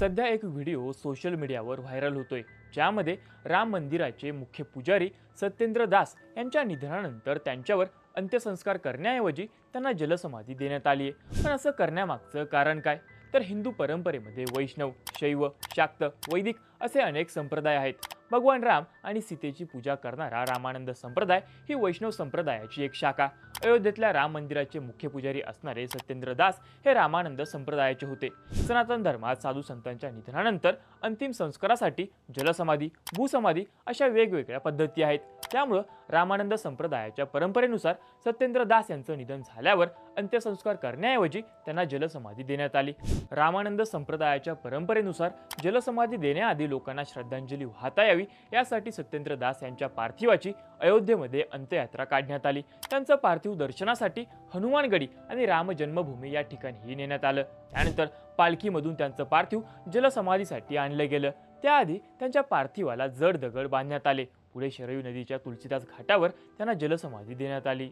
सध्या एक video social मीडियावर व्हायरल होतोय ज्यामध्ये राम मंदिराचे मुख्य पुजारी सत्येंद्र दास यांच्या निधनानंतर त्यांच्यावर अंत्यसंस्कार करण्याऐवजी त्यांना जलसमाधी देण्यात आली आहे. पण असं करण्यामागचं कारण काय? तर हिंदू परंपरेमध्ये वैष्णव शैव शाक्त वैदिक असे अनेक संप्रदाय आहेत. भगवान राम आणि सीतेची पूजा करणारा रामानंद संप्रदाय ही वैष्णव संप्रदायाची एक शाखा. अयोध्येतल्या राम मंदिराचे मुख्य पुजारी असणारे सत्येंद्र दास हे रामानंद संप्रदायाचे होते. सनातन धर्मात साधू संतांच्या निधनानंतर अंतिम संस्कारासाठी जलसमाधी भूसमाधी अशा वेगवेगळ्या पद्धती आहेत. त्यामुळं रामानंद संप्रदायाच्या परंपरेनुसार सत्येंद्र दास यांचं निधन झाल्यावर अंत्यसंस्कार करण्याऐवजी त्यांना जलसमाधी देण्यात आली. रामानंद संप्रदायाच्या परंपरेनुसार जलसमाधी देण्याआधी लोकांना श्रद्धांजली वाहता यावी यासाठी सत्येंद्र दास यांच्या पार्थिवाची अयोध्येमध्ये अंत्ययात्रा काढण्यात आली. त्यांचं पार्थिव दर्शनासाठी हनुमानगडी आणि राम जन्मभूमी या ठिकाणीही नेण्यात आलं. त्यानंतर पालखीमधून त्यांचं पार्थिव जलसमाधीसाठी आणलं गेलं. त्याआधी त्यांच्या पार्थिवाला जड दगड बांधण्यात आले. पुढे शरयू नदीच्या तुलसीदास घाटावर त्यांना जलसमाधी देण्यात आली.